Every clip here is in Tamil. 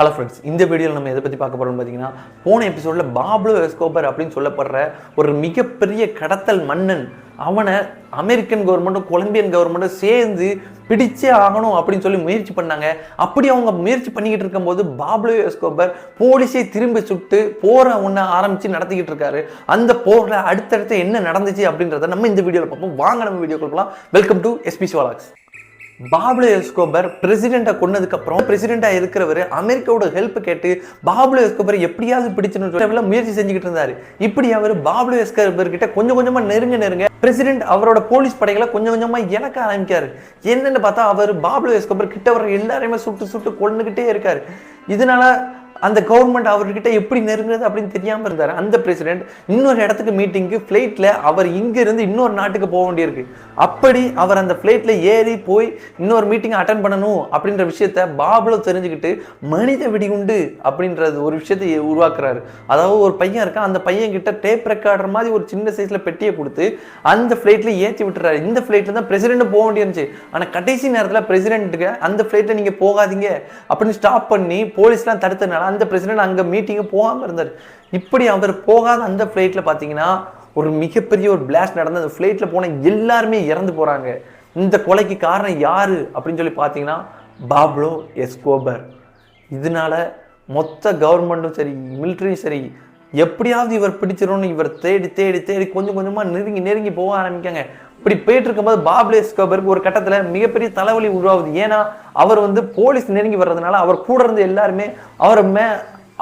ஹலோ ஃப்ரெண்ட்ஸ் இந்த வீடியோவில் நம்ம எதை பற்றி பார்க்க போகிறோம்னு பார்த்தீங்கன்னா போன எபிசோடில் பாப்லோ எஸ்கோபர் அப்படின்னு சொல்லப்படுற ஒரு மிகப்பெரிய கடத்தல் மன்னன். அவனை அமெரிக்கன் கவர்மெண்ட்டும் கொலம்பியன் கவர்மெண்ட்டும் சேர்ந்து பிடிச்சே ஆகணும் அப்படின்னு சொல்லி முயற்சி பண்ணாங்க. அப்படி அவங்க முயற்சி பண்ணிக்கிட்டு இருக்கும்போது பாப்லோ எஸ்கோபர் போலீஸை திரும்பி சுட்டு போரை ஒன்று ஆரம்பித்து நடத்திக்கிட்டு இருக்காரு. அந்த போரில் அடுத்தடுத்து என்ன நடந்துச்சு அப்படின்றத நம்ம இந்த வீடியோவில் பார்ப்போம். வாங்க நம்ம வீடியோ கொடுக்கலாம் வெல்கம் டு எஸ்பி சிவாலாக்ஸ் பாப்லோ எஸ்கோபர் பிரசிடெண்ட்டை கொன்னதுக்கு அப்புறம் பிரசிடெண்ட்டாக இருக்கிறவர் அமெரிக்காவோட ஹெல்ப் கேட்டு பாப்லோ எஸ்கோபர் எப்படியாவது பிடிச்சணும் சொல்லி முயற்சி செஞ்சுக்கிட்டு இருந்தாரு. இப்படி அவர் பாப்லோ எஸ்கோபர் கிட்ட கொஞ்சம் கொஞ்சமா நெருங்க நெருங்க பிரசிடென்ட் அவரோட போலீஸ் படைகளை கொஞ்சம் கொஞ்சமா இழக்க ஆரம்பிக்காரு என்னன்னு பார்த்தா அவர் பாப்லோ எஸ்கோபர் கிட்ட வர எல்லாரையுமே சுட்டு சுட்டு கொண்டுகிட்டே இருக்காரு. இதனால அந்த கவர்மெண்ட் அவர்கிட்ட எப்படி நெருங்குறது அப்படின்னு தெரியாமல் இருந்தார். அந்த பிரசிடென்ட் இன்னொரு இடத்துக்கு மீட்டிங்க்கு ஃப்ளைட்டில் அவர் இங்கேருந்து இன்னொரு நாட்டுக்கு போக வேண்டியிருக்கு. அப்படி அவர் அந்த ஃப்ளைட்டில் ஏறி போய் இன்னொரு மீட்டிங் அட்டன் பண்ணணும் அப்படின்ற விஷயத்த பாபுல தெரிஞ்சுக்கிட்டு மனித வெடிகுண்டு அப்படின்றது ஒரு விஷயத்தை உருவாக்குறாரு. அதாவது ஒரு பையன் இருக்கான் அந்த பையன் கிட்ட டேப் ரெக்கார்டர் மாதிரி ஒரு சின்ன சைஸில் பெட்டியை கொடுத்து அந்த ஃப்ளைட்டில் ஏற்றி விட்டுறாரு. இந்த ஃப்ளைட்டில் தான் பிரசிடென்ட் போக வேண்டியிருந்துச்சு ஆனால் கடைசி நேரத்தில் பிரசிடென்ட்டுக்கு அந்த ஃப்ளைட்டில் நீங்கள் போகாதீங்க அப்படின்னு ஸ்டாப் பண்ணி போலீஸ்லாம் தடுத்தனால அந்த பிரசிடென்ட் அங்கே மீட்டிங்கு போகாமல் இருந்தார். இப்படி அவர் போகாத அந்த ஃப்ளைட்டில் பார்த்தீங்கன்னா ஒரு மிகப்பெரிய ஒரு பிளாஸ்ட் நடந்து அந்த ஃப்ளைட்டில் போன எல்லாருமே இறந்து போகிறாங்க இந்த கொலைக்கு காரணம் யார்? அப்படின்னு சொல்லி பார்த்தீங்கன்னா பாப்லோ எஸ்கோபர். இதனால மொத்த கவர்மெண்ட்டும் சரி மிலிட்ரியும் சரி எப்படியாவது இவர் பிடிச்சிரும்னு இவர் தேடி தேடி தேடி கொஞ்சம் கொஞ்சமாக நெருங்கி நெருங்கி போக ஆரம்பிக்காங்க. இப்படி போயிட்டு இருக்கும்போது பாப்லே எஸ்கோபருக்கு ஒரு கட்டத்தில் மிகப்பெரிய தலைவலி உருவாகுது. ஏன்னா அவர் வந்து போலீஸ் நெருங்கி வர்றதுனால அவர் கூட இருந்த எல்லாருமே அவரை மே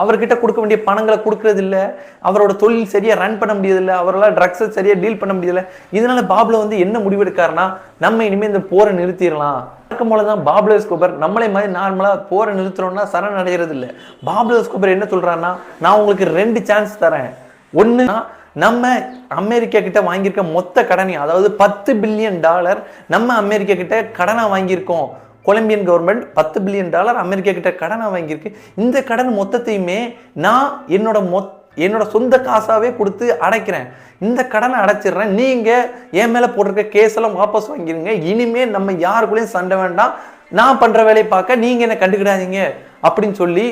அவர்கிட்ட கொடுக்க வேண்டிய பணங்களை கொடுக்கறது இல்லை அவரோட தொழில் சரியாக ரன் பண்ண முடியதில்லை அவரால் ட்ரக்ஸை சரியாக டீல் பண்ண முடியல இதனால பாப்ல வந்து என்ன முடிவெடுக்காருன்னா நம்ம இனிமேல் இந்த போரை நிறுத்திடலாம். இருக்கும் போல தான் பாப்லோ எஸ்கோபர் நம்மளே மாதிரி நார்மலாக போரை நிறுத்துறோம்னா சரண் அடைகிறது இல்லை பாப்லோ எஸ்கோபர் என்ன சொல்கிறான்னா நான் உங்களுக்கு ரெண்டு சான்ஸ் தரேன். ஒன்று நம்ம அமெரிக்கா கிட்ட வாங்கியிருக்க மொத்த கடனையும் அதாவது பத்து பில்லியன் டாலர் நம்ம அமெரிக்கா கிட்ட கடனாக வாங்கியிருக்கோம். கொலம்பியன் கவர்மெண்ட் பத்து பில்லியன் டாலர் அமெரிக்கா கிட்ட கடனை வாங்கியிருக்கு. இந்த கடன் மொத்தத்தையுமே நான் என்னோட மொத்த என்னோட சொந்த காசாவே கொடுத்து அடைக்கிறேன். இந்த கடனை அடைச்சிடுறேன். நீங்க என் மேல போட்டிருக்க கேஸ் எல்லாம் வாபஸ் வாங்கிடுங்க இனிமே நம்ம யாருக்குள்ளேயும் சண்டை வேண்டாம். நான் பண்ற வேலையை பார்க்க நீங்க என்ன கண்டுக்கிடாதீங்க. அப்படின்னு சொல்லி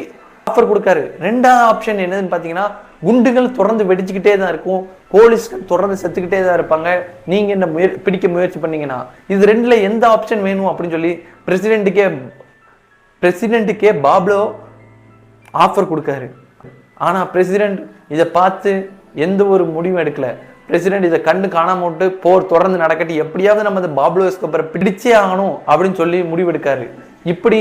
ஆஃபர் கொடுக்காரு. ரெண்டாவது ஆப்ஷன் என்னதுன்னு பார்த்தீங்கன்னா குண்டுகள் தொடர்ந்து வெடிச்சுக்கிட்டே தான் இருக்கும். போலீஸ்கள் தொடர்ந்து செத்துக்கிட்டே தான் இருப்பாங்க. நீங்க என்ன முயற் பிடிக்க முயற்சி பண்ணீங்கன்னா இது ரெண்டுல எந்த ஆப்ஷன் வேணும் அப்படின்னு சொல்லி பிரசிடென்ட்டுக்கே பிரசிடென்ட்டுக்கே பாப்லோ ஆஃபர் கொடுக்காரு. ஆனால் பிரசிடெண்ட் இதை பார்த்து எந்த ஒரு முடிவும் எடுக்கல. பிரசிடென்ட் இதை கண்டு காணாம விட்டு போர் தொடர்ந்து நடக்கட்டி எப்படியாவது நம்ம இந்த பாப்லோ எஸ்கோபரை பிடிச்சே ஆகணும் அப்படின்னு சொல்லி முடிவெடுக்காரு இப்படி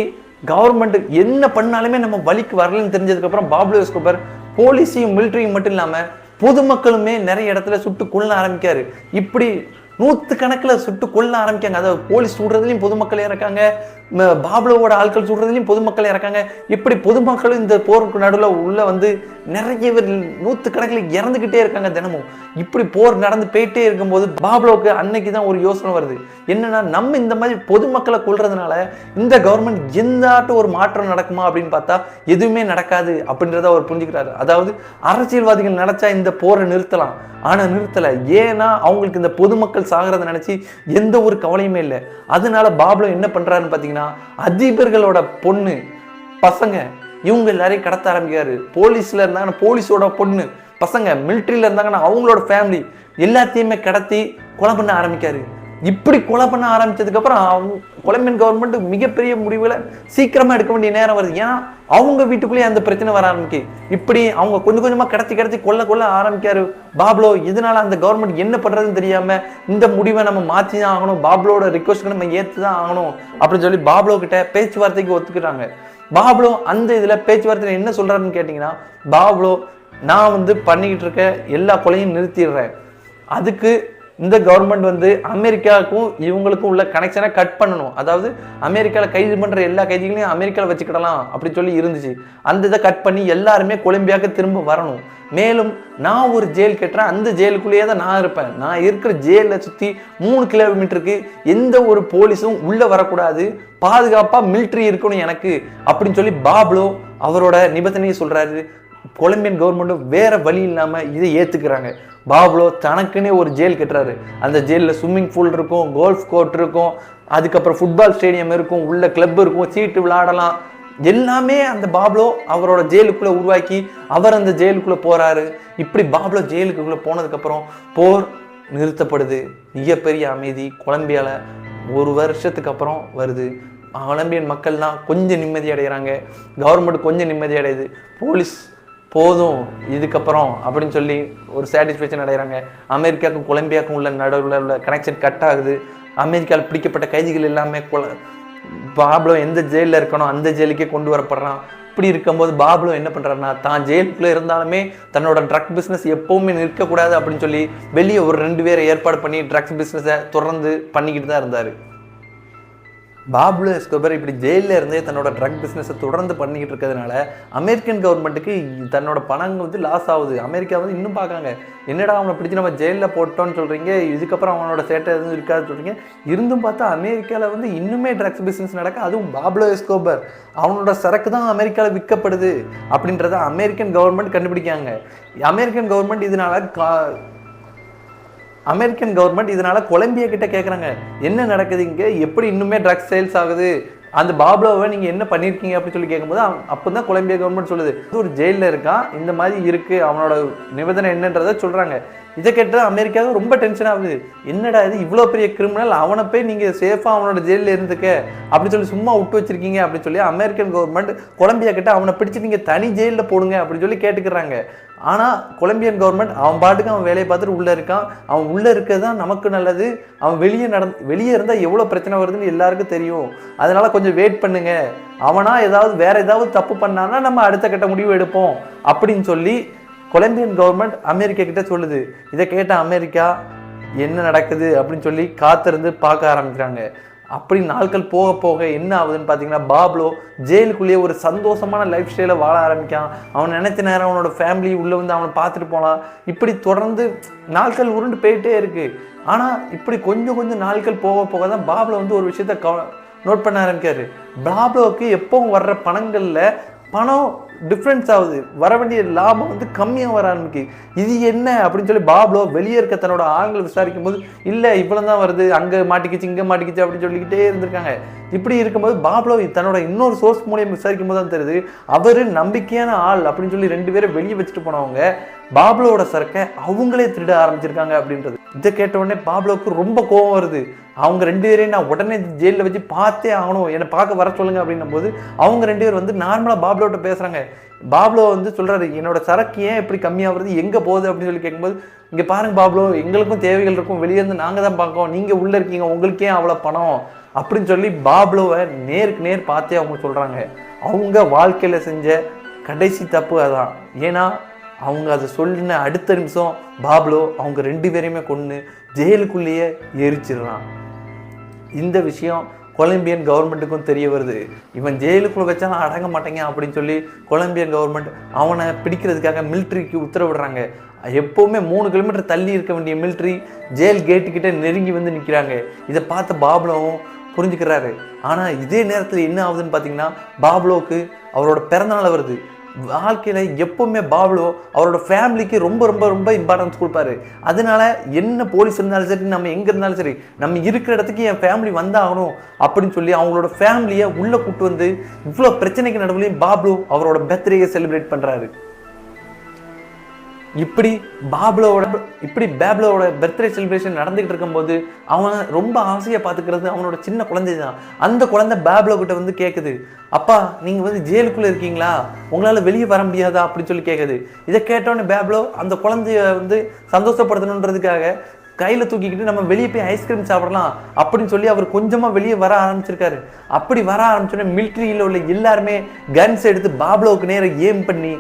கவர்மெண்ட் என்ன பண்ணாலுமே நம்ம வழிக்கு வரலன்னு தெரிஞ்சதுக்கப்புறம் பாப்லோ எஸ்கோபர் போலீஸையும் மிலிட்ரியும் மட்டும் இல்லாமல் பொதுமக்களுமே நிறைய இடத்துல சுட்டு கொள்ள ஆரம்பிக்காரு. இப்படி நூற்று கணக்கில் சுட்டு கொள்ள ஆரம்பிக்காங்க. அதாவது போலீஸ் சுடுறதுலையும் பொதுமக்கள் இறக்காங்க பாப்லோவோட ஆட்கள் சுடுறதுலையும் பொதுமக்கள் இறக்காங்க. இப்படி பொதுமக்களும் இந்த போருக்கு நடுவில் உள்ள வந்து நிறைய பேர் நூத்து கணக்கில் இறந்துக்கிட்டே இருக்காங்க தினமும். இப்படி போர் நடந்து போயிட்டே இருக்கும்போது பாப்லோவுக்கு அன்னைக்கு தான் ஒரு யோசனை வருது. என்னன்னா நம்ம இந்த மாதிரி பொதுமக்களை கொள்றதுனால இந்த கவர்மெண்ட் எந்தாட்டு ஒரு மாற்றம் நடக்குமா அப்படின்னு பார்த்தா எதுவுமே நடக்காது அப்படின்றத அவர் புரிஞ்சுக்கிறாரு. அதாவது அரசியல்வாதிகள் நினைச்சா இந்த போரை நிறுத்தலாம். ஆனால் நிறுத்தலை. ஏன்னா அவங்களுக்கு இந்த பொதுமக்கள் சாகிறத நினைச்சு எந்த ஒரு கவலையுமே இல்லை. அதனால பாப்லோ என்ன பண்றாருன்னு பார்த்தீங்கன்னா அதிபர்களோட பொண்ணு பசங்க இவங்க எல்லாரையும் கடத்த ஆரம்பிக்காரு போலீஸ்ல இருந்தாங்கன்னா போலீஸோட பொண்ணு பசங்க மிலிட்ரியில் இருந்தாங்கன்னா அவங்களோட ஃபேமிலி எல்லாத்தையுமே கடத்தி கொலை பண்ண ஆரம்பிக்காரு இப்படி கொலை பண்ண ஆரம்பித்ததுக்கப்புறம் அவங்க கொலம்பியன் கவர்மெண்ட் மிகப்பெரிய முடிவுகளை சீக்கிரமாக எடுக்க வேண்டிய நேரம் வருது. ஏன்னா அவங்க வீட்டுக்குள்ளேயே அந்த பிரச்சனை வர ஆரம்பிக்கு. இப்படி அவங்க கொஞ்சம் கொஞ்சமாக கிடச்சி கிடச்சி கொல்ல கொல்ல ஆரம்பிக்காரு பாப்லோ. இதனால அந்த கவர்மெண்ட் என்ன பண்ணுறதுன்னு தெரியாமல் இந்த முடிவை நம்ம மாற்றி தான் ஆகணும். பாப்லோட ரிக்வஸ்ட்க்கு நம்ம ஏற்று தான் ஆகணும் அப்படின்னு சொல்லி பாப்லோ கிட்ட பேச்சுவார்த்தைக்கு ஒத்துக்கிறாங்க. பாப்லோ அந்த இதில் பேச்சுவார்த்தையில் என்ன சொல்கிறாருன்னு கேட்டிங்கன்னா பாப்லோ நான் வந்து பண்ணிக்கிட்டு இருக்க எல்லா கொலையும் நிறுத்திடுறேன். அதுக்கு இந்த கவர்மெண்ட் வந்து அமெரிக்காவுக்கும் இவங்களுக்கும் உள்ள கனெக்ஷனை கட் பண்ணணும். அதாவது அமெரிக்காவில் கைது பண்ணுற எல்லா கைதிகளையும் அமெரிக்காவில் வச்சுக்கிடலாம் அப்படின்னு சொல்லி இருந்துச்சு. அந்த இதை கட் பண்ணி எல்லாருமே கொலம்பியாவுக்கு திரும்ப வரணும். மேலும் நான் ஒரு ஜெயில் கட்டுறேன் அந்த ஜெயிலுக்குள்ளேயே தான் நான் இருப்பேன். நான் இருக்கிற ஜெயிலை சுற்றி மூணு கிலோமீட்டருக்கு எந்த ஒரு போலீஸும் உள்ளே வரக்கூடாது. பாதுகாப்பாக மிலிட்ரி இருக்கணும் எனக்கு அப்படின்னு சொல்லி பாப்லோ அவரோட நிபந்தனையை சொல்கிறாரு கொலம்பியன் கவர்மெண்ட்டும் வேறு வழி இல்லாமல் இதை ஏற்றுக்கிறாங்க பாப்லோ தனக்குன்னே ஒரு ஜெயில் கட்டுறாரு. அந்த ஜெயிலில் ஸ்விம்மிங் பூல் இருக்கும் கோல்ஃப் கோர்ட் இருக்கும் அதுக்கப்புறம் ஃபுட்பால் ஸ்டேடியம் இருக்கும் உள்ள கிளப் இருக்கும் சீட்டு விளாடலாம் எல்லாமே அந்த பாப்லோ அவரோட ஜெயிலுக்குள்ளே உருவாக்கி அவர் அந்த ஜெயிலுக்குள்ளே போகிறாரு இப்படி பாப்லோ ஜெயிலுக்குள்ளே போனதுக்கப்புறம் போர் நிறுத்தப்படுது. மிகப்பெரிய அமைதி கொலம்பியாவில் ஒரு வருஷத்துக்கு அப்புறம் வருது. கொலம்பியன் மக்கள்லாம் கொஞ்சம் நிம்மதி அடைகிறாங்க கவர்மெண்ட் கொஞ்சம் நிம்மதி அடையுது. போலீஸ் போதும் இதுக்கப்புறம் அப்படின்னு சொல்லி ஒரு சாட்டிஸ்ஃபேக்ஷன் அடைகிறாங்க. அமெரிக்காவுக்கும் கொலம்பியாவுக்கும் உள்ள நடுவில் உள்ள கனெக்ஷன் கட் ஆகுது. அமெரிக்காவில் பிடிக்கப்பட்ட கைதிகள் எல்லாமே கொல பாப்லோ எந்த ஜெயிலில் இருக்கணும் அந்த ஜெயிலுக்கே கொண்டு வரப்படுறான். இப்படி இருக்கும்போது பாப்லோ என்ன பண்ணுறாருன்னா தான் ஜெயிலுக்குள்ளே இருந்தாலுமே தன்னோட ட்ரக் பிஸ்னஸ் எப்போவுமே நிற்கக்கூடாது அப்படின்னு சொல்லி வெளியே ஒரு ரெண்டு பேரை ஏற்பாடு பண்ணி ட்ரக்ஸ் பிஸ்னஸை தொடர்ந்து பண்ணிக்கிட்டு தான் இருந்தார். பாப்லோ எஸ்கோபர் இப்படி ஜெயிலில் இருந்தே தன்னோட ட்ரக் பிஸ்னஸை தொடர்ந்து பண்ணிக்கிட்டு இருக்கிறதுனால அமெரிக்கன் கவர்மெண்ட்டுக்கு தன்னோட பணம் வந்து லாஸ் ஆகுது. அமெரிக்கா வந்து இன்னும் பார்க்காங்க. என்னடா அவனை பிடிச்சி நம்ம ஜெயிலில் போட்டோம்னு சொல்கிறீங்க இதுக்கப்புறம் அவனோட சேட்டை எதுவும் இருக்காதுன்னு சொல்கிறீங்க இருந்தும் பார்த்தா அமெரிக்காவில் வந்து இன்னுமே ட்ரக்ஸ் பிஸ்னஸ் நடக்க அதுவும் பாப்லோ எஸ்கோபர். அவனோட சரக்கு தான் அமெரிக்காவில் விற்கப்படுது அப்படின்றத அமெரிக்கன் கவர்மெண்ட் கண்டுபிடிக்காங்க. அமெரிக்கன் கவர்மெண்ட் இதனால கா அமெரிக்கன் கவர்மெண்ட் இதனால கொலம்பியா கிட்ட கேட்குறாங்க என்ன நடக்குது இங்கே? எப்படி இன்னுமே ட்ரக்ஸ் சேல்ஸ் ஆகுது? அந்த பாப்லோவை நீங்கள் என்ன பண்ணியிருக்கீங்க அப்படின்னு சொல்லி கேட்கும்போது அப்போ தான் கொலம்பியா கவர்மெண்ட் சொல்லுது. ஒரு ஜெயிலில் இருக்கான். இந்த மாதிரி இருக்குது அவனோட நிபந்தனை என்னன்றதை சொல்கிறாங்க இதை கேட்டு அமெரிக்காவுக்கு ரொம்ப டென்ஷன் ஆகுது. என்னடா இது? இவ்வளோ பெரிய கிரிமினல் அவனை போய் நீங்கள் சேஃபாக அவனோட ஜெயிலில் இருந்துக்க. அப்படின்னு சொல்லி சும்மா விட்டு வச்சிருக்கீங்க அப்படின்னு சொல்லி அமெரிக்கன் கவர்மெண்ட் கொலம்பியா கிட்ட அவனை பிடிச்சி நீங்கள் தனி ஜெயிலில் போடுங்க அப்படின்னு சொல்லி கேட்டுக்கிறாங்க. ஆனால் கொலம்பியன் கவர்மெண்ட் அவன் பாட்டுக்கு அவன் வேலையை பார்த்துட்டு உள்ளே இருக்கான். அவன் உள்ளே இருக்கிறது தான் நமக்கு நல்லது. அவன் வெளியே நடந் வெளியே இருந்தால் எவ்வளோ பிரச்சனை வருதுன்னு எல்லாருக்கும் தெரியும். அதனால் கொஞ்சம் வெயிட் பண்ணுங்க. அவனா ஏதாவது வேறு ஏதாவது தப்பு பண்ணான்னா நம்ம அடுத்த கட்ட முடிவு எடுப்போம் அப்படின்னு சொல்லி கொலம்பியன் கவர்மெண்ட் அமெரிக்கா கிட்ட சொல்லுது. இதை கேட்ட அமெரிக்கா என்ன நடக்குது? அப்படின்னு சொல்லி காத்திருந்து பார்க்க ஆரம்பிக்கிறாங்க. அப்படி நாட்கள் போக போக என்ன ஆகுதுன்னு பார்த்தீங்கன்னா பாப்லோ ஜெயிலுக்குள்ளேயே ஒரு சந்தோஷமான லைஃப் ஸ்டைலை வாழ ஆரம்பிக்கான் அவன் நினைச்ச நேரம் அவனோட ஃபேமிலி உள்ளே வந்து அவனை பார்த்துட்டு போகலாம் இப்படி தொடர்ந்து நாட்கள் உருண்டு போயிட்டே இருக்கு. ஆனால் இப்படி கொஞ்சம் கொஞ்சம் நாட்கள் போக போக தான் பாப்லோ வந்து ஒரு விஷயத்த கவ நோட் பண்ண ஆரம்பிக்காரு பாப்லோவுக்கு எப்பவும் வர்ற பணங்களில் பணம் டிஃப்ரென்ஸ் ஆகுது. வர வேண்டிய லாபம் வந்து கம்மியாக வர ஆரம்பிக்குது. இது என்ன அப்படின்னு சொல்லி பாப்லோ வெளியே இருக்க தன்னோட ஆண்களை விசாரிக்கும் போது இல்லை இவ்வளோ தான் வருது. அங்கே மாட்டிக்கிச்சு இங்கே மாட்டிக்கிச்சு அப்படின்னு சொல்லிக்கிட்டே இருந்திருக்காங்க. இப்படி இருக்கும்போது பாப்லோ தன்னோட இன்னொரு சோர்ஸ் மூலியம் விசாரிக்கும் போது தான் தெரியுது. அவர் நம்பிக்கையான ஆள் அப்படின்னு சொல்லி ரெண்டு பேரும் வெளியே வச்சுட்டு போனவங்க பாப்லோவோட சரக்கை அவங்களே திருட ஆரம்பிச்சிருக்காங்க அப்படின்றது. இதை கேட்ட உடனே பாப்லோவுக்கு ரொம்ப கோபம் வருது. அவங்க ரெண்டு பேரையும் நான் உடனே ஜெயிலில் வச்சு பார்த்தே ஆகணும். என்னை பார்க்க வர சொல்லுங்க அப்படின்னும் போது அவங்க ரெண்டு பேர் வந்து நார்மலாக பாப்லோட்ட பேசுகிறாங்க பாப்லோ வந்து சொல்கிறாரு என்னோட சரக்கு ஏன் இப்படி கம்மியாகிறது எங்கே போகுது? அப்படின்னு சொல்லி கேட்கும்போது இங்கே பாருங்க பாப்லோ எங்களுக்கும் தேவைகள் இருக்கும். வெளியே இருந்து நாங்கள் தான் பார்க்கோம் நீங்கள் உள்ளே இருக்கீங்க. உங்களுக்கே அவ்வளோ பணம்? அப்படின்னு சொல்லி பாப்லோவை நேருக்கு நேர் பார்த்தே அவங்க சொல்கிறாங்க அவங்க வாழ்க்கையில் செஞ்ச கடைசி தப்பு அதான். ஏன்னா அவங்க அதை சொல்லின அடுத்த நிமிஷம் பாப்லோ அவங்க ரெண்டு பேரையுமே கொண்டு ஜெயிலுக்குள்ளேயே எரிச்சிடுறான். இந்த விஷயம் கொலம்பியன் கவர்மெண்ட்டுக்கும் தெரிய வருது. இவன் ஜெயிலுக்குள்ள வச்சாலும் அடங்க மாட்டேங்க அப்படின்னு சொல்லி கொலம்பியன் கவர்மெண்ட் அவனை பிடிக்கிறதுக்காக மிலிட்ரிக்கு உத்தரவிடுறாங்க. எப்போவுமே மூணு கிலோமீட்டர் தள்ளி இருக்க வேண்டிய மிலிட்ரி ஜெயில் கேட்டுக்கிட்ட நெருங்கி வந்து நிற்கிறாங்க இதை பார்த்த பாப்லோவும் புரிஞ்சுக்கிறாரு. ஆனால் இதே நேரத்தில் என்ன ஆகுதுன்னு பார்த்தீங்கன்னா பாப்லோவுக்கு அவரோட பிறந்தநாள் வருது. வாழ்க்கையில் எப்போவுமே பாப்லோ அவரோட ஃபேமிலிக்கு ரொம்ப ரொம்ப ரொம்ப இம்பார்ட்டன்ஸ் கொடுப்பாரு. அதனால என்ன போலீஸ் இருந்தாலும் சரி நம்ம எங்கே இருந்தாலும் சரி நம்ம இருக்கிற இடத்துக்கு என் ஃபேமிலி வந்தாகணும் அப்படின்னு சொல்லி அவங்களோட ஃபேமிலியை உள்ளே கூப்பிட்டு வந்து இவ்வளோ பிரச்சனைக்கு நடுவுலையும் பாப்லோ அவரோட பர்த்டேயை செலிப்ரேட் பண்ணுறாரு இப்படி பாப்லோவோட இப்படி பேப்லோவோட பர்த்டே செலிப்ரேஷன் நடந்துகிட்டு இருக்கும்போது அவன் ரொம்ப ஆசையாக பார்த்துக்கிறது அவனோட சின்ன குழந்தை தான் அந்த குழந்தை பேப்லோ கிட்ட வந்து கேட்குது அப்பா நீங்கள் வந்து ஜெயிலுக்குள்ளே இருக்கீங்களா? உங்களால் வெளியே வர முடியாதா? அப்படின்னு சொல்லி கேட்குது இதை கேட்டோன்னே பேப்லோ அந்த குழந்தைய வந்து சந்தோஷப்படுத்தணுன்றதுக்காக கையில் தூக்கிக்கிட்டு நம்ம வெளியே போய் ஐஸ்கிரீம் சாப்பிடலாம் அப்படின்னு சொல்லி அவர் கொஞ்சமாக வெளியே வர ஆரம்பிச்சிருக்காரு. அப்படி வர ஆரம்பிச்சோன்னே மிலிட்ரியில் உள்ள எல்லாருமே கன்ஸ் எடுத்து பாப்லோவுக்கு நேரம் ஏம் பண்ணி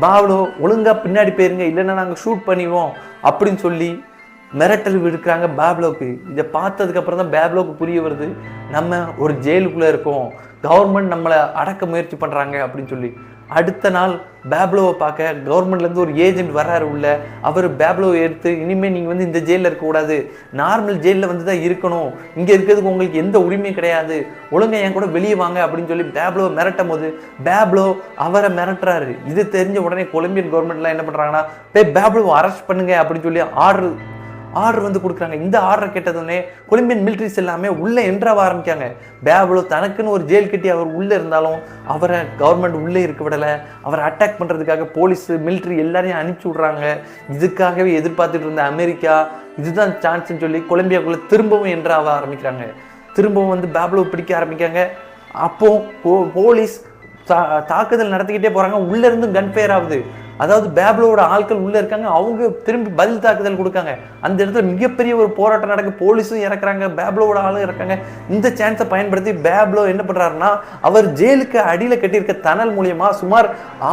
பாவ்லோ ஒழுங்காக பின்னாடி போயிருங்க இல்லைன்னா நாங்கள் ஷூட் பண்ணிடுவோம் அப்படின்னு சொல்லி மிரட்டல் விடுக்கிறாங்க பேப்லோக்கு. இதை பார்த்ததுக்கப்புறம் தான் பேப்லோக்கு புரிய வருது. நம்ம ஒரு ஜெயிலுக்குள்ளே இருக்கோம். கவர்மெண்ட் நம்மளை அடக்க முயற்சி பண்ணுறாங்க அப்படின்னு சொல்லி. அடுத்த நாள் பேப்ளோவை பார்க்க கவர்மெண்ட்லேருந்து ஒரு ஏஜென்ட் வர்றாரு உள்ள. அவர் பேப்ளோவை எடுத்து இனிமேல் நீங்கள் வந்து இந்த ஜெயிலில் இருக்கக்கூடாது நார்மல் ஜெயிலில் வந்து தான் இருக்கணும். இங்கே இருக்கிறதுக்கு உங்களுக்கு எந்த உரிமையும் கிடையாது. ஒழுங்கா என் கூட வெளியே வாங்க அப்படின்னு சொல்லி பேப்ளோவை மிரட்டும் போது பேப்ளோ அவரை மிரட்டுறாரு. இது தெரிஞ்ச உடனே கொலம்பியன் கவர்மெண்ட்லாம் என்ன பண்ணுறாங்கன்னா போய் பேப்ளோவை அரெஸ்ட் பண்ணுங்க அப்படின்னு சொல்லி ஆர்டர் ஆர்டர் வந்து கொடுக்குறாங்க. இந்த ஆர்டர் கேட்டதுடனே கொலம்பியன் மிலிட்ரிஸ் எல்லாமே உள்ளே என்ட்ராக ஆரம்பிக்காங்க பேபலோ தனக்குன்னு ஒரு ஜெயில் கட்டி அவர் உள்ளே இருந்தாலும் அவரை கவர்மெண்ட் உள்ளே இருக்க விடலை. அவரை அட்டாக் பண்ணுறதுக்காக போலீஸ் மிலிட்ரி எல்லாரையும் அனுப்பிச்சி விட்றாங்க. இதுக்காகவே எதிர்பார்த்துட்டு இருந்த அமெரிக்கா இதுதான் சான்ஸ்னு சொல்லி கொலம்பியாக்குள்ளே திரும்பவும் என்ட்ராக ஆரம்பிக்கிறாங்க. திரும்பவும் வந்து பேபலோ பிடிக்க ஆரம்பிக்காங்க அப்போ போ- போலீஸ் தா- தாக்குதல் நடத்திக்கிட்டே போகிறாங்க உள்ளேருந்து கன் ஃபயர் ஆகுது. அதாவது பேப்லோட ஆட்கள் உள்ளே இருக்காங்க அவங்க திரும்பி பதில் தாக்குதல் கொடுக்காங்க. அந்த இடத்துல மிகப்பெரிய ஒரு போராட்டம் நடக்கு. போலீஸும் இறக்குறாங்க பேப்லோட ஆளும் இறக்காங்க இந்த சான்ஸை பயன்படுத்தி பேப்லோ என்ன பண்ணுறாருன்னா அவர் ஜெயிலுக்கு அடியில் கட்டியிருக்க தணல் மூலியமாக சுமார்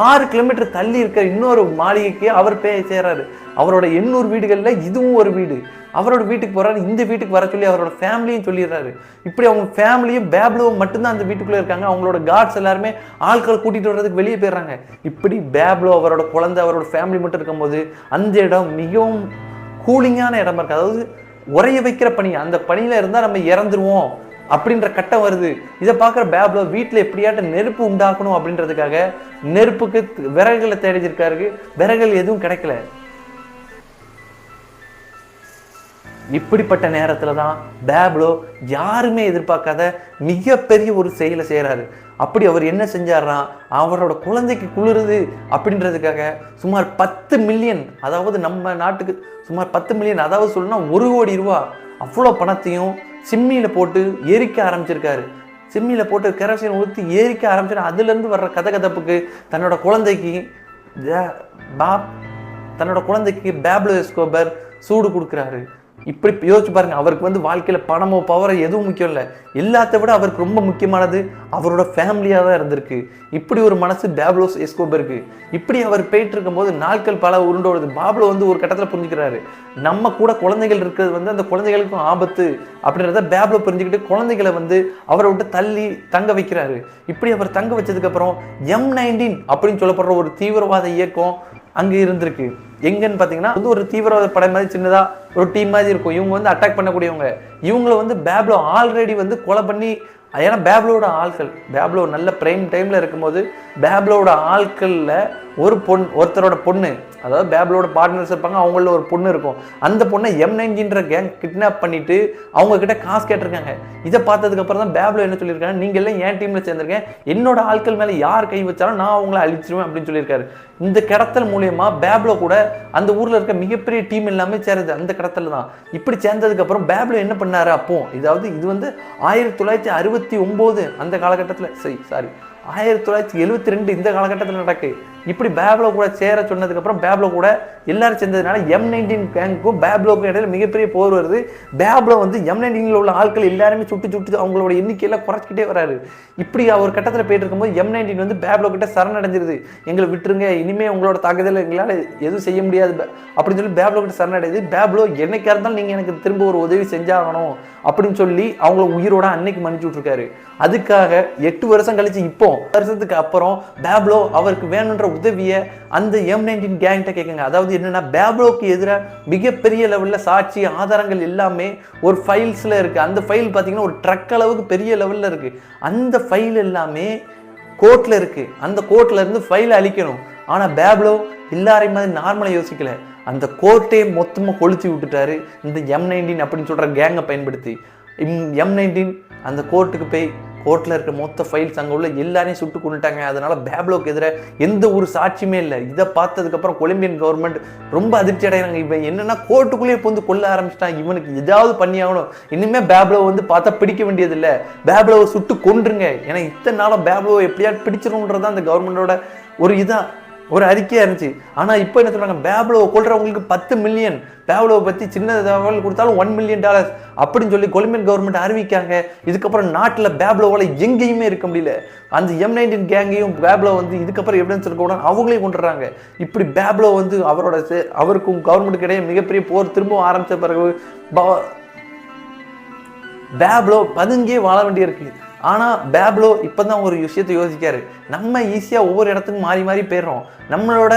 ஆறு கிலோமீட்டர் தள்ளி இருக்க இன்னொரு மாளிகைக்கு அவர் பே செய்யறாரு அவரோட எண்ணூறு வீடுகளில் இதுவும் ஒரு வீடு. அவரோட வீட்டுக்கு போகிறாரு இந்த வீட்டுக்கு வர சொல்லி அவரோட ஃபேமிலியும் சொல்லிடுறாரு. இப்படி அவங்க ஃபேமிலியும் பேப்லோவும் மட்டும்தான் அந்த வீட்டுக்குள்ளே இருக்காங்க. அவங்களோட காட்ஸ் எல்லாருமே ஆட்கள் கூட்டிகிட்டு வர்றதுக்கு வெளியே போயிடுறாங்க. இப்படி பேப்லோ அவரோட குழந்தை அவரோட ஃபேமிலி மட்டும் இருக்கும்போது அந்த இடம் மிகவும் கூலிங்கான இடமா இருக்குது அதாவது உறைய வைக்கிற பணி. அந்த பணியில் இருந்தால் நம்ம இறந்துருவோம் அப்படின்ற கட்டம் வருது. இதை பார்க்குற பேப்லோ வீட்டில் எப்படியாட்ட நெருப்பு உண்டாக்கணும் அப்படின்றதுக்காக நெருப்புக்கு விறகுகளை தேடிச்சிருக்காரு விறகுகள் எதுவும் கிடைக்கல. இப்படிப்பட்ட நேரத்தில் தான் பேப்லோ யாருமே எதிர்பார்க்காத மிகப்பெரிய ஒரு செயலை செய்கிறாரு அப்படி அவர் என்ன செஞ்சார்னா அவரோட குழந்தைக்கு குளிருது அப்படின்றதுக்காக சுமார் பத்து மில்லியன் அதாவது நம்ம நாட்டுக்கு சுமார் பத்து மில்லியன் அதாவது சொல்லணும்னா ஒரு கோடி ரூபா அவ்வளோ பணத்தையும் சிம்மியில் போட்டு எரிக்க ஆரம்பிச்சிருக்காரு. சிம்மியில் போட்டு கெரோசின் ஊற்றி எரிக்க ஆரம்பிச்சிரு அதுலேருந்து வர்ற கதை கதப்புக்கு தன்னோட குழந்தைக்கு பாப் தன்னோட குழந்தைக்கு பேப்லோ எஸ்கோபர் சூடு கொடுக்குறாரு. இப்படி யோசிச்சு பாருங்க அவருக்கு வந்து வாழ்க்கையில் பணமோ பவரோ எதுவும் முக்கியம் இல்லை. எல்லாத்த விட அவருக்கு ரொம்ப முக்கியமானது அவரோட ஃபேமிலியாக தான் இருந்திருக்கு. இப்படி ஒரு மனசு பேப்லோஸ் எஸ்கோபருக்கு இப்படி அவர் போயிட்டு இருக்கும்போது நாட்கள் பல உருண்டோடுது. பாப்லோ வந்து ஒரு கட்டத்தில் புரிஞ்சுக்கிறாரு. நம்ம கூட குழந்தைகள் இருக்கிறது வந்து அந்த குழந்தைகளுக்கும் ஆபத்து அப்படின்றத பேப்லோ புரிஞ்சுக்கிட்டு குழந்தைகளை வந்து அவரை விட்டு தள்ளி தங்க வைக்கிறாரு. இப்படி அவர் தங்க வச்சதுக்கப்புறம் எம் நைன்டீன் அப்படின்னு சொல்லப்படுற ஒரு தீவிரவாத இயக்கம் அங்கே இருந்திருக்கு. எங்கன்னு பார்த்தீங்கன்னா வந்து ஒரு தீவிரவாத படை மாதிரி சின்னதாக ஒரு டீம் மாதிரி இருக்கும். இவங்க வந்து அட்டாக் பண்ணக்கூடியவங்க. இவங்களை வந்து பேப்லோ ஆல்ரெடி வந்து கொலை பண்ணி ஏன்னா பேப்லோட ஆட்கள் பேப்லோ நல்ல பிரைம் டைமில் இருக்கும்போது பேப்லோட ஆட்களில் ஒரு பொண் ஒருத்தரோட பொண்ணு அதாவது பேப்லோட பார்ட்னர்ஸ் இருப்பாங்க அவங்கள ஒரு பொண்ணு இருக்கும். அந்த பொண்ணை எம் நைன்ஜின்ற கேங் கிட்னாப் பண்ணிட்டு அவங்கக்கிட்ட காசு கேட்டிருக்காங்க. இதை பார்த்ததுக்கப்புறம் தான் பேப்லோ என்ன சொல்லியிருக்காங்க? நீங்கள் எல்லாம் என் டீமில் சேர்ந்திருக்கேன். என்னோட ஆட்கள் மேலே யார் கை வச்சாலும் நான் அவங்கள அழிச்சிருவேன் அப்படின்னு சொல்லியிருக்காரு. இந்த கடத்தல் மூலயமா பேப்லோ கூட அந்த ஊரில் இருக்க மிகப்பெரிய டீம் எல்லாமே சேருது. அந்த கடத்தல் தான். இப்படி சேர்ந்ததுக்கப்புறம் பேப்லோ என்ன பண்ணாரு அப்போ? இதாவது இது வந்து ஆயிரத்தி தொள்ளாயிரத்தி அறுபது அறுபத்தி ஒன்பது அந்த காலகட்டத்தில் சரி சாரி ஆயிரத்தி தொள்ளாயிரத்தி எழுபத்தி ரெண்டு இந்த காலகட்டத்தில் நடக்கு. இப்படி பேப்லோ கூட சேர சொன்னதுக்கப்புறம் பேப்லோ கூட எல்லாரும் சேர்ந்ததுனால எம் நைன்டீன் கேங்க்கும் பேப்லோக்கும் இடையில மிகப்பெரிய போர் வருது. பேப்லோ வந்து எம் நைன்டீனில் உள்ள ஆட்கள் எல்லாருமே சுட்டு சுட்டு அவங்களோட எண்ணிக்கையெல்லாம் குறைச்சிக்கிட்டே வராரு. இப்படி ஒரு கட்டத்தில் போயிட்டு இருக்கும்போது எம் நைன்டீன் வந்து பேப்லோ கிட்ட சரணடைஞ்சிருது. எங்களை விட்டுருங்க இனிமேல் உங்களோட தாக்குதல் எங்களால் எதுவும் செய்ய முடியாது. அப்படின்னு சொல்லி பேப்லோ கிட்ட சரணடையுது. பேப்லோ என்னைக்கா இருந்தாலும் நீங்கள் எனக்கு திரும்ப ஒரு உதவி செஞ்சாகணும் அப்படின்னு சொல்லி அவங்கள உயிரோட அன்னைக்கு மன்னிச்சு விட்டுருக்காரு. அதுக்காக எட்டு வருஷம் கழிச்சு இப்போ வருஷத்துக்கு அப்புறம் பேப்லோ அவருக்கு வேணுன்ற உதவியை அந்த எம் நைன்டீன் கேங்கிட்ட கேட்குங்க அதாவது என்னென்னா பேப்லோக்கு எதிராக மிகப்பெரிய லெவலில் சாட்சி ஆதாரங்கள் எல்லாமே ஒரு ஃபைல்ஸில் இருக்குது அந்த ஃபைல் பார்த்தீங்கன்னா ஒரு ட்ரக் அளவுக்கு பெரிய லெவலில் இருக்குது அந்த ஃபைல் எல்லாமே கோர்ட்டில் இருக்குது அந்த கோர்ட்லேருந்து ஃபைலை அழிக்கணும். ஆனால் பேப்லோ எல்லாரையும் மாதிரி நார்மலாக யோசிக்கல. அந்த கோர்ட்டே மொத்தமாக கொளுத்தி விட்டுட்டாரு. இந்த எம் நைன்டீன் அப்படின்னு சொல்கிற கேங்கை பயன்படுத்தி. எம் நைன்டீன் அந்த கோர்ட்டுக்கு போய் கோர்ட்டில் இருக்க மொத்த ஃபைல்ஸ் அங்கே உள்ள எல்லாரையும் சுட்டு கொண்டுட்டாங்க அதனால பேப்லோக்கு எதிராக எந்த ஒரு சாட்சியுமே இல்லை. இதை பார்த்ததுக்கப்புறம் கொலம்பியன் கவர்மெண்ட் ரொம்ப அதிர்ச்சி அடைகிறாங்க. இவன் என்னன்னா கோர்ட்டுக்குள்ளேயே வந்து கொல்ல ஆரம்பிச்சிட்டான். இவனுக்கு ஏதாவது பண்ணி ஆகணும். இனிமே பேப்லோ வந்து பார்த்தா பிடிக்க வேண்டியதில்லை பேப்லோவை சுட்டு கொன்றுங்க. ஏன்னா இத்தனை நாளாக பேப்லோவை எப்படியா பிடிச்சிடணுன்றது அந்த கவர்மெண்டோட ஒரு இதான். ஒரு அறிக்கையாக இருந்துச்சு. ஆனால் இப்போ என்ன சொல்கிறாங்க பேப்லோவை கொள்றவங்களுக்கு பத்து மில்லியன் பேப்லோவை பற்றி சின்ன தகவல் கொடுத்தாலும் ஒன் மில்லியன் டாலர்ஸ் அப்படின்னு சொல்லி கொலம்பியன் கவர்மெண்ட் அறிவிக்காங்க. இதுக்கப்புறம் நாட்டில் பேப்ளோவால் எங்கேயுமே இருக்க முடியல. அந்த எம் நைன்டீன் கேங்கையும் பேப்லோ வந்து இதுக்கப்புறம் எவிடன்ஸ் இருக்கணும் கூட அவங்களையும் கொண்டுறாங்க இப்படி பேப்ளோ வந்து அவரோட சே- அவருக்கும் கவர்மெண்ட்டுக்கு இடையே மிகப்பெரிய போர் திரும்பவும் ஆரம்பித்த பிறகு பேப்ளோ பேப்லோ பதுங்கியே வாழ வேண்டியிருக்கு. ஆனால் பேப்லோ இப்போ தான் ஒரு விஷயத்தை யோசிக்காரு. நம்ம ஈஸியாக ஒவ்வொரு இடத்துக்கும் மாறி மாறி போயிடுறோம். நம்மளோட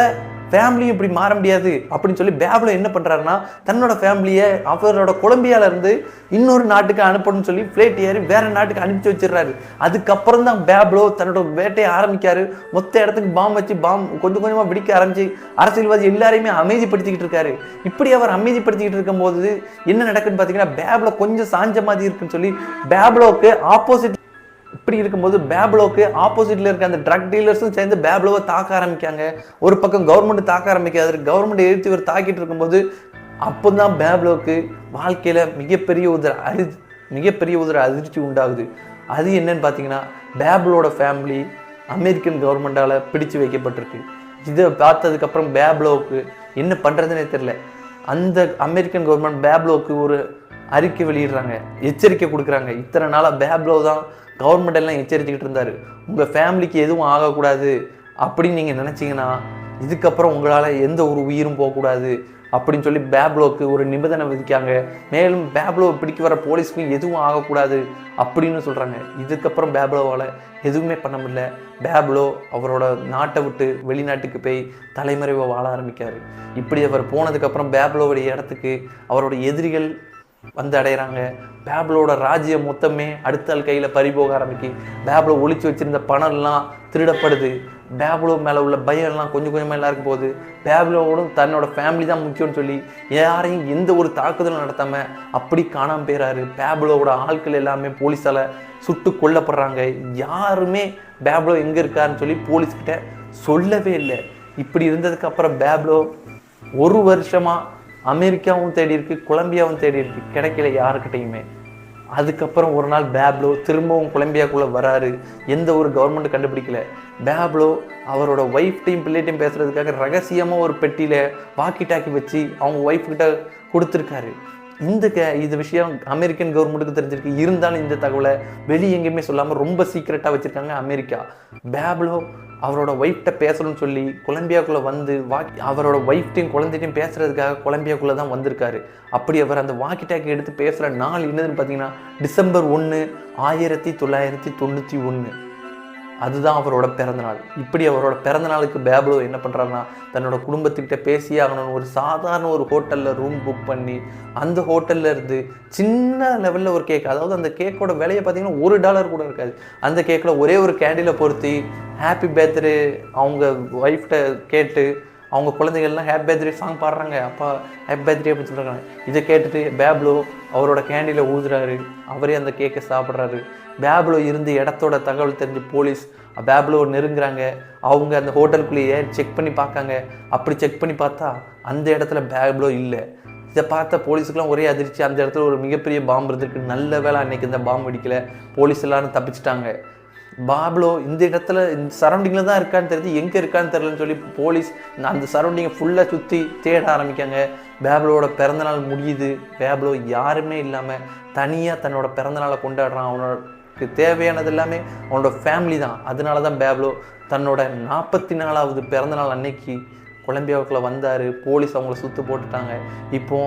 ஃபேமிலியும் இப்படி மாற முடியாது அப்படின்னு சொல்லி பேப்லோ என்ன பண்ணுறாருன்னா தன்னோட ஃபேமிலியை அவரோட கொலம்பியாவிலேருந்து இன்னொரு நாட்டுக்கு அனுப்பணும்னு சொல்லி ஃப்ளைட் ஏறி வேற நாட்டுக்கு அனுப்பிச்சு வச்சிடுறாரு. அதுக்கப்புறம் தான் பேப்லோ தன்னோட வேட்டையை ஆரம்பிக்காரு. மொத்த இடத்துக்கு பாம் வச்சு பாம் கொஞ்சம் கொஞ்சமாக வெடிக்க ஆரம்பிச்சு அரசியல்வாதி எல்லாரையுமே அமைதிப்படுத்திக்கிட்டு இருக்காரு. இப்படி அவர் அமைதிப்படுத்திக்கிட்டு இருக்கும்போது என்ன நடக்குன்னு பார்த்தீங்கன்னா பேப்லோ கொஞ்சம் சாஞ்ச மாதிரி இருக்குன்னு சொல்லி பேப்லோக்கு ஆப்போசிட் இப்படி இருக்கும்போது பேப்லோக்கு ஆப்போசிட்ல இருக்க அந்த ட்ரக் டீலர்ஸும் சேர்ந்து பேப்ளோவை தாக்க ஆரம்பிக்காங்க ஒரு பக்கம் கவர்மெண்ட் தாக்க ஆரம்பிக்காது கவர்மெண்ட் எழுத்து இவர் தாக்கிட்டு இருக்கும்போது அப்போ தான் பேப்லோக்கு வாழ்க்கையில் மிகப்பெரிய ஒரு அரி மிகப்பெரிய ஒரு அதிர்ச்சி உண்டாகுது. அது என்னன்னு பார்த்தீங்கன்னா பேப்ளோட ஃபேமிலி அமெரிக்கன் கவர்மெண்டால் பிடிச்சு வைக்கப்பட்டிருக்கு. இதை பார்த்ததுக்கப்புறம் பேப்லோவுக்கு என்ன பண்ணுறதுனே தெரியல. அந்த அமெரிக்கன் கவர்மெண்ட் பேப்ளோக்கு ஒரு அறிக்கை வெளியிடுறாங்க எச்சரிக்கை கொடுக்குறாங்க. இத்தனை நாளாக பேப்லோ தான் கவர்மெண்ட் எல்லாம் எச்சரித்துக்கிட்டு இருந்தார். உங்கள் ஃபேமிலிக்கு எதுவும் ஆகக்கூடாது அப்படின்னு நீங்கள் நினச்சிங்கன்னா இதுக்கப்புறம் உங்களால் எந்த ஒரு உயிரும் போகக்கூடாது அப்படின்னு சொல்லி பேப்லோக்கு ஒரு நிபந்தனை விதிக்காங்க. மேலும் பேப்லோவை பிடிக்க வர போலீஸ்க்கும் எதுவும் ஆகக்கூடாது அப்படின்னு சொல்கிறாங்க இதுக்கப்புறம் பேப்லோவால் எதுவுமே பண்ண முடியல. பேப்லோ அவரோட நாட்டை விட்டு வெளிநாட்டுக்கு போய் தலைமறைவை வாழ ஆரம்பிக்கார். இப்படி அவர் போனதுக்கப்புறம் பேப்லோவுடைய இடத்துக்கு அவரோட எதிரிகள் வந்து அடையிறாங்க பேபிளோட ராஜ்யம் மொத்தமே அடுத்த ஆள் கையில் பறிபோக ஆரம்பிக்கு. பேப்லோ ஒழிச்சு வச்சிருந்த பணம்லாம் திருடப்படுது. பேபிளோ மேலே உள்ள பயம்லாம் கொஞ்சம் கொஞ்சமாக எல்லாருக்கும் போகுது. பேபிளோடும் தன்னோட ஃபேமிலி தான் முக்கியம்னு சொல்லி யாரையும் எந்த ஒரு தாக்குதலும் நடத்தாமல் அப்படி காணாமல் போயிறாரு. பேபிளோட ஆட்கள் எல்லாமே போலீஸால் சுட்டு கொல்லப்படுறாங்க. யாருமே பேபிளோ எங்கே இருக்காருன்னு சொல்லி போலீஸ்கிட்ட சொல்லவே இல்லை. இப்படி இருந்ததுக்கு அப்புறம் ஒரு வருஷமாக அமெரிக்காவும் தேடி இருக்கு கொலம்பியாவும் தேடி இருக்கு. கிடைக்கல யாருக்கிட்டையுமே. அதுக்கப்புறம் ஒரு நாள் பேப்லோ திரும்பவும் கொலம்பியாக்குள்ளே வராரு. எந்த ஒரு கவர்மெண்ட் கண்டுபிடிக்கல. பேப்லோ அவரோட ஒய்ஃப்டையும் பிள்ளைட்டையும் பேசுகிறதுக்காக ரகசியமாக ஒரு பெட்டியில் வாக்கி டாக்கி வச்சு அவங்க ஒய்ஃப்கிட்ட கொடுத்துருக்காரு. இந்த க இது விஷயம் அமெரிக்கன் கவர்மெண்ட்டுக்கு தெரிஞ்சிருக்கு. இருந்தாலும் இந்த தகவலை வெளியே எங்கேயுமே சொல்லாமல் ரொம்ப சீக்கிரட்டாக வச்சுருக்காங்க அமெரிக்கா. பேப்லோ அவரோட ஒய்ஃப்ட்ட பேசணும்னு சொல்லி கொலம்பியாக்குள்ளே வந்து வாக்கி அவரோட ஒய்ஃப்டையும் குழந்தைட்டையும் பேசுறதுக்காக கொலம்பியாக்குள்ளே தான் வந்திருக்காரு. அப்படி அவர் அந்த வாக்கி டாக்கி எடுத்து பேசுகிற நாள் என்னதுன்னு பார்த்தீங்கன்னா டிசம்பர் ஒன்று ஆயிரத்தி தொள்ளாயிரத்தி தொண்ணூற்றி ஒன்று அதுதான் அவரோட பிறந்தநாள். இப்படி அவரோட பிறந்தநாளுக்கு பேப்லோ என்ன பண்ணுறாருன்னா தன்னோட குடும்பத்துக்கிட்ட பேசியே ஆகணும்னு ஒரு சாதாரண ஒரு ஹோட்டலில் ரூம் புக் பண்ணி அந்த ஹோட்டலில் இருந்து சின்ன லெவலில் ஒரு கேக் அதாவது அந்த கேக்கோட விலையை பார்த்தீங்கன்னா ஒரு டாலர் கூட இருக்காது. அந்த கேக்கில் ஒரே ஒரு கேண்டிலை பொருத்தி ஹாப்பி பர்த்டே அவங்க ஒய்ஃப்கிட்ட கேட்டு அவங்க குழந்தைகள்லாம் ஹாப்பி பர்த்டே சாங் பாடுறாங்க. அப்பா ஹேப்பி பர்த்டே அப்படின்னு சொல்கிறாங்க இதை கேட்டுட்டு பேப்லோ அவரோட கேண்டில ஊதுறாரு. அவரே அந்த கேக்கை சாப்பிட்றாரு. பேப்லோ இருந்து இடத்தோட தகவல் தெரிஞ்சு போலீஸ் பேப்லோ நெருங்குறாங்க. அவங்க அந்த ஹோட்டலுக்குள்ளேயே செக் பண்ணி பார்க்காங்க. அப்படி செக் பண்ணி பார்த்தா அந்த இடத்துல பேபிளோ இல்லை. இதை பார்த்த போலீஸுக்கெலாம் ஒரே அதிர்ச்சி. அந்த இடத்துல ஒரு மிகப்பெரிய பாம்பு இருந்திருக்கு. நல்ல வேலை அன்னைக்கு இந்த பாம்பு வெடிக்கல. போலீஸ் எல்லாரும் தப்பிச்சிட்டாங்க. பாப்லோ இந்த இடத்துல இந்த சரௌண்டிங்கில் தான் இருக்கான்னு தெரிஞ்சு எங்கே இருக்கான்னு தெரிலன்னு சொல்லி போலீஸ் அந்த சரௌண்டிங்கை ஃபுல்லாக சுற்றி தேட ஆரம்பிக்காங்க. பேபிளோட பிறந்தநாள் முடியுது. பேப்லோ யாருமே இல்லாமல் தனியாக தன்னோட பிறந்தநாளை கொண்டாடுறான். அவனோட தேவையானது எல்லாமே அவனோட ஃபேமிலி தான். அதனால தான் பேப்லோ தன்னோட நாற்பத்தி நாலாவது பிறந்தநாள் அன்னைக்கு கொலம்பியாவுக்குள்ள வந்தார். போலீஸ் அவங்கள சுத்து போட்டுட்டாங்க. இப்போ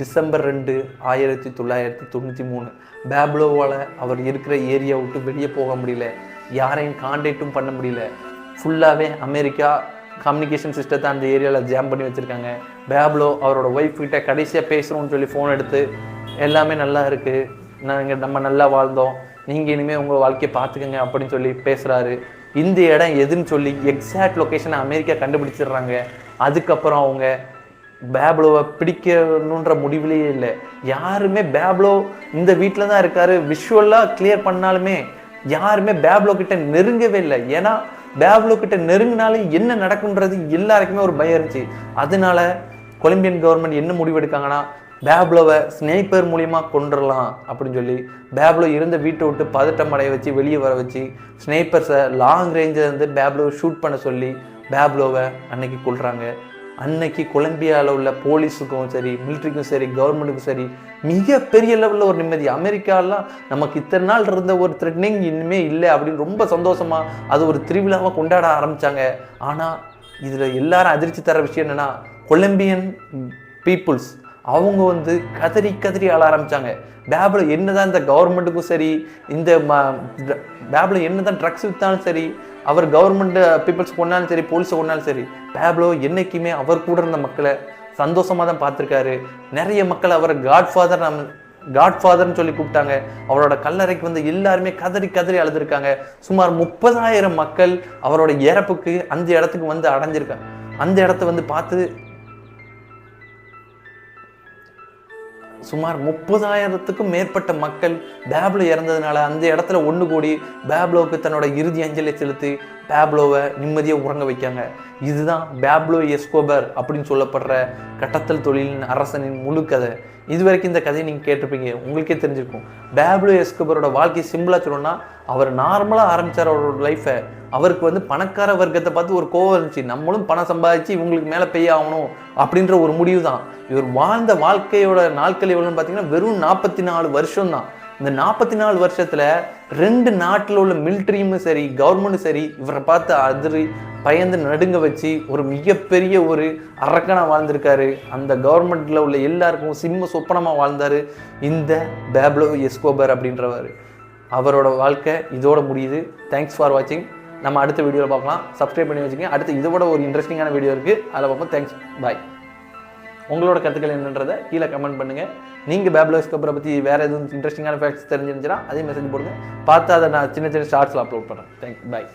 டிசம்பர் ரெண்டு ஆயிரத்தி தொள்ளாயிரத்தி தொண்ணூற்றி மூணு. பேப்லோவால் அவர் இருக்கிற ஏரியா விட்டு வெளியே போக முடியல. யாரையும் கான்டாக்டும் பண்ண முடியல. ஃபுல்லாகவே அமெரிக்கா கம்யூனிகேஷன் சிஸ்டத்தை அந்த ஏரியாவில் ஜாம் பண்ணி வச்சுருக்காங்க. பேப்லோ அவரோட ஒய்ஃப் கிட்டே கடைசியாக பேசுகிறோம்னு சொல்லி ஃபோன் எடுத்து எல்லாமே நல்லா இருக்குது நாங்கள் நம்ம நல்லா வாழ்ந்தோம். நீங்கள் இனிமேல் உங்கள் வாழ்க்கையை பார்த்துக்கங்க அப்படின்னு சொல்லி பேசுகிறாரு இந்த இடம் எதுன்னு சொல்லி எக்ஸாக்ட் லொக்கேஷனை அமெரிக்கா கண்டுபிடிச்சிடுறாங்க. அதுக்கப்புறம் அவங்க பேப்ளோவை பிடிக்கணுன்ற முடிவுலேயே இல்லை. யாருமே பேப்ளோ இந்த வீட்டில் தான் இருக்காரு. விஷுவலாக கிளியர் பண்ணாலுமே யாருமே பேப்ளோ கிட்ட நெருங்கவே இல்லை. ஏன்னா பேப்ளோ கிட்ட நெருங்கினாலே என்ன நடக்குன்றது எல்லாருக்குமே ஒரு பயம் இருந்துச்சு. அதனால கொலம்பியன் கவர்மெண்ட் என்ன முடிவு பேப்ளோவை பேப்லோவை ஸ்னேப்பர் மூலியமாக கொண்டுடலாம் அப்படின்னு சொல்லி பேப்ளோ இருந்த வீட்டை விட்டு பதட்டம் அடைய வச்சு வெளியே வர வச்சு ஸ்னேப்பர்ஸை லாங் ரேஞ்சில் இருந்து பேப்லோவை ஷூட் பண்ண சொல்லி பேப்லோவை அன்னைக்கு கொள்றாங்க அன்னைக்கு கொலம்பியாவில் உள்ள போலீஸுக்கும் சரி மிலிட்ரிக்கும் சரி கவர்மெண்ட்டுக்கும் சரி மிகப்பெரிய லெவலில் ஒரு நிம்மதி. அமெரிக்காலாம் நமக்கு இத்தனை நாள் இருந்த ஒரு த்ரெட்னிங் இன்னுமே இல்லை அப்படின்னு ரொம்ப சந்தோஷமாக அது ஒரு திருவிழாவாக கொண்டாட ஆரம்பித்தாங்க ஆனால் இதில் எல்லாரும் அதிர்ச்சி தர விஷயம் என்னென்னா கொலம்பியன் பீப்புள்ஸ் அவங்க வந்து கதறி கதறி ஆள ஆரம்பிச்சாங்க. என்ன என்னதான் இந்த கவர்மெண்ட்டுக்கும் சரி இந்த பேப்ல என்னதான் ட்ரக்ஸ் விற்றாலும் சரி அவர் கவர்மெண்ட் பீப்புள்ஸ் கொண்டாலும் சரி போலீஸை கொண்டாலும் சரி பேப்லோ என்றைக்குமே அவர் கூட இருந்த மக்களை சந்தோஷமாக தான் பார்த்துருக்காரு. நிறைய மக்கள் அவரை காட்ஃபாதர் நம் காட்ஃபாதர்னு சொல்லி கூப்பிட்டாங்க. அவரோட கல்லறைக்கு வந்து எல்லாருமே கதறி கதறி அழுதுருக்காங்க. சுமார் முப்பதாயிரம் மக்கள் அவரோட இறப்புக்கு அந்த இடத்துக்கு வந்து அடைஞ்சிருக்காங்க. அந்த இடத்த வந்து பார்த்து சுமார் முப்பதாயிரத்துக்கும் மேற்பட்ட மக்கள் பேப்லோ இறந்ததுனால அந்த இடத்துல ஒன்று கூடி பேப்லோவுக்கு தன்னோட இறுதி அஞ்சலி செலுத்தி பேப்லோவை நிம்மதியாக உறங்க வைக்காங்க. இதுதான் பேப்லோ எஸ்கோபர் அப்படின்னு சொல்லப்படுற கட்டத்தல் தொழிலின் அரசனின் முழு கதை. இது வரைக்கும் இந்த கதையை நீங்கள் கேட்டிருப்பீங்க. உங்களுக்கே தெரிஞ்சிருக்கும். பேப்லோ எஸ்கோபரோட வாழ்க்கை சிம்பிளாக சொல்லணும்னா அவர் நார்மலாக ஆரம்பிச்சார் அவரோட லைஃப்பை அவருக்கு வந்து பணக்கார வர்க்கத்தை பார்த்து ஒரு கோவம் இருந்துச்சு. நம்மளும் பணம் சம்பாதிச்சு இவங்களுக்கு மேலே பெய்ய ஆகணும். அப்படின்ற ஒரு முடிவு தான் இவர் வாழ்ந்த வாழ்க்கையோட நாட்கள் எவ்வளோன்னு பார்த்தீங்கன்னா வெறும் நாற்பத்தி நாலு வருஷம் தான் இந்த நாற்பத்தி நாலு வருஷத்தில் ரெண்டு நாட்டில் உள்ள மிலிட்ரியும் சரி கவர்மெண்ட்டும் சரி இவரை பார்த்து அதிரி பயந்து நடுங்க வச்சு ஒரு மிகப்பெரிய ஒரு அரக்கனாக வாழ்ந்திருக்காரு. அந்த கவர்மெண்ட்டில் உள்ள எல்லாருக்கும் சிம்ம சொப்பனமாக வாழ்ந்தார் இந்த பேப்லோ எஸ்கோபர் அப்படின்றவர். அவரோட வாழ்க்கை இதோட முடியுது. தேங்க்ஸ் ஃபார் வாட்சிங் நம்ம அடுத்த வீடியோவில் பார்க்கலாம். சப்ஸ்கிரைப் பண்ணி வச்சுக்கோங்க. அடுத்து இதோட ஒரு இன்ட்ரெஸ்டிங்கான வீடியோ இருக்குது அதில் பார்ப்போம். தேங்க்ஸ் பாய் உங்களோட கருத்துக்கள் என்னன்றதை கீழே கமெண்ட் பண்ணுங்கள் நீங்கள் பேப்லோஸ் கப்பரை பற்றி வேறு எதுவும் இன்ட்ரெஸ்டிங்கான ஃபேக்ட்ஸ் தெரிஞ்சிருந்துச்சுன்னா அதே மெசேஜ் போடுங்க. பார்த்து அதை நான் சின்ன சின்ன ஷார்ட்ஸில் அப்லோட் பண்ணுறேன் தேங்க்ஸ் பாய்